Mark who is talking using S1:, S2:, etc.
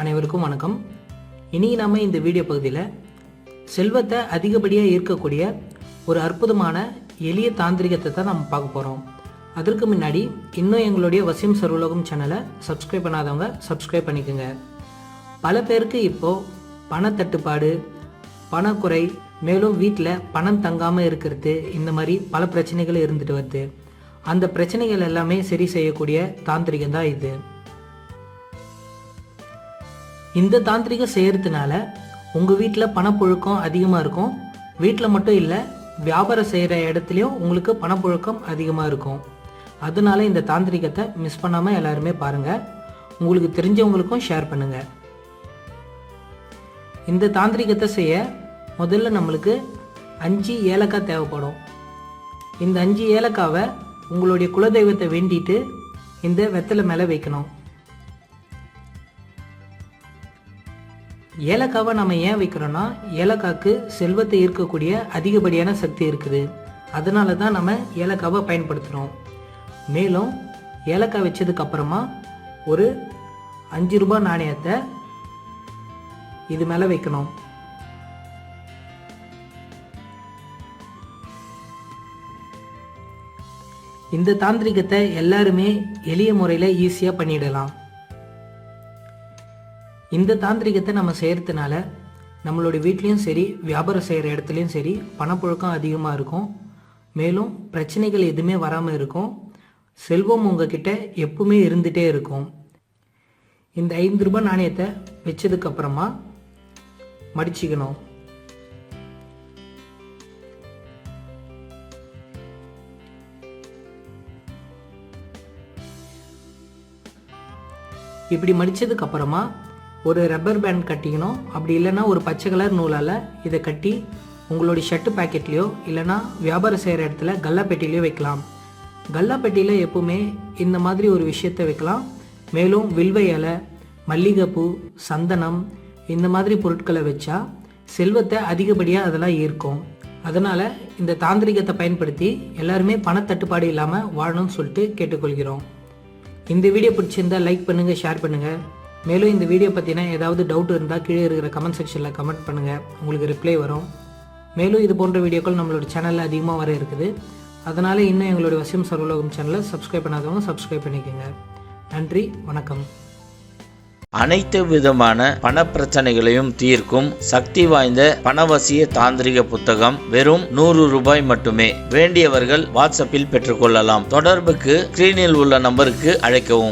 S1: அனைவருக்கும் வணக்கம். இனி நாம இந்த வீடியோ பகுதியில் செல்வத்தை அதிகப்படியாக ஈர்க்கக்கூடிய ஒரு அற்புதமான எளிய தாந்திரிகத்தை தான் நம்ம பார்க்க போகிறோம் அதற்கு முன்னாடி இன்னும் எங்களுடைய வசியம் சர்வலோகம் சேனலை சப்ஸ்கிரைப் பண்ணாதவங்க சப்ஸ்கிரைப் பண்ணிக்கோங்க. பல பேருக்கு இப்போது பணத்தட்டுப்பாடு பணக்குறை மேலும் வீட்டில் பணம் தங்காமல் இருக்கிறது இந்த மாதிரி பல பிரச்சனைகள் இருந்துட்டு வருது. அந்த பிரச்சனைகள் எல்லாமே சரி செய்யக்கூடிய தாந்திரிகம் தான் இது. இந்த தாந்திரிகம் செய்கிறதுனால உங்கள் வீட்டில் பணப்புழக்கம் அதிகமாக இருக்கும். வீட்டில் மட்டும் இல்லை வியாபாரம் செய்கிற இடத்துலையும் உங்களுக்கு பணப்புழக்கம் அதிகமாக இருக்கும். அதனால இந்த தாந்திரிகத்தை மிஸ் பண்ணாமல் எல்லாருமே பாருங்கள் உங்களுக்கு தெரிஞ்சவங்களுக்கும் ஷேர் பண்ணுங்கள் இந்த தாந்திரிகத்தை செய்ய முதல்ல நம்மளுக்கு அஞ்சு ஏலக்காய் தேவைப்படும். இந்த அஞ்சு ஏலக்காவை உங்களுடைய குலதெய்வத்தை வேண்டிட்டு இந்த வெத்தலை மேலே வைக்கணும். ஏலக்காவை நம்ம ஏன் வைக்கிறோம்னா ஏலக்காய்க்கு செல்வத்தை ஈர்க்கக்கூடிய அதிகப்படியான சக்தி இருக்குது. அதனால தான் நம்ம ஏலக்காவை பயன்படுத்துகிறோம் மேலும் ஏலக்காய் வச்சதுக்கு அப்புறமா ஒரு அஞ்சு ரூபாய் நாணயத்தை இது மேலே வைக்கணும். இந்த தாந்திரிகத்தை எல்லாருமே எளிய முறையில் ஈஸியாக பண்ணிடலாம். இந்த தாந்திரிகத்தை நம்ம செய்கிறதுனால நம்மளுடைய வீட்லேயும் சரி வியாபாரம் செய்கிற இடத்துலையும் சரி பணப்புழக்கம் அதிகமாக இருக்கும். மேலும் பிரச்சனைகள் எதுவுமே வராமல் இருக்கும். செல்வம் உங்ககிட்ட எப்பவுமே இருந்துகிட்டே இருக்கும். இந்த ஐந்து ரூபாய் நாணயத்தை வச்சதுக்கப்புறமா மடிச்சுக்கணும். இப்படி மடித்ததுக்கப்புறமா ஒரு ரப்பர் பேண்ட் கட்டிக்கணும். அப்படி இல்லைன்னா ஒரு பச்சை கலர் நூலால் இதை கட்டி உங்களுடைய ஷர்ட்டு பேக்கெட்லேயோ இல்லைன்னா வியாபாரம் செய்கிற இடத்துல கல்லாப்பெட்டிலையோ வைக்கலாம். கல்லாப்பெட்டியில் எப்பவுமே இந்த மாதிரி ஒரு விஷயத்தை வைக்கலாம். மேலும் வில்வ இலை மல்லிகைப்பூ சந்தனம் இந்த மாதிரி பொருட்களை வச்சா செல்வத்தை அதிகப்படியாக அதெல்லாம் ஈர்க்கும். அதனால் இந்த தாந்திரிகத்தை பயன்படுத்தி எல்லாருமே பணத்தட்டுப்பாடு இல்லாமல் வாழணும்னு சொல்லிட்டு கேட்டுக்கொள்கிறோம். இந்த வீடியோ பிடிச்சிருந்தா லைக் பண்ணுங்கள் ஷேர் பண்ணுங்கள் மேலும் இந்த வீடியோ பற்றின ஏதாவது டவுட் இருந்தால் கீழே இருக்கிற கமெண்ட் செக்ஷனில் கமெண்ட் பண்ணுங்கள் உங்களுக்கு ரிப்ளை வரும். மேலும் இது போன்ற வீடியோக்கள் நம்மளோட சேனலில் அதிகமாக வர இருக்குது. அதனால் இன்னும் எங்களுடைய வசியம் சர்வலோகம் சேனலை சப்ஸ்கிரைப் பண்ணாதவங்க சப்ஸ்கிரைப் பண்ணிக்கோங்க. நன்றி வணக்கம்.
S2: அனைத்து விதமான பண பிரச்சனைகளையும் தீர்க்கும் சக்தி வாய்ந்த பணவசிய தாந்திரிக புத்தகம் வெறும் நூறு ரூபாய் மட்டுமே. வேண்டியவர்கள் வாட்ஸ்அப்பில் பெற்றுக்கொள்ளலாம். தொடர்புக்கு ஸ்கிரீனில் உள்ள நம்பருக்கு அழைக்கவும்.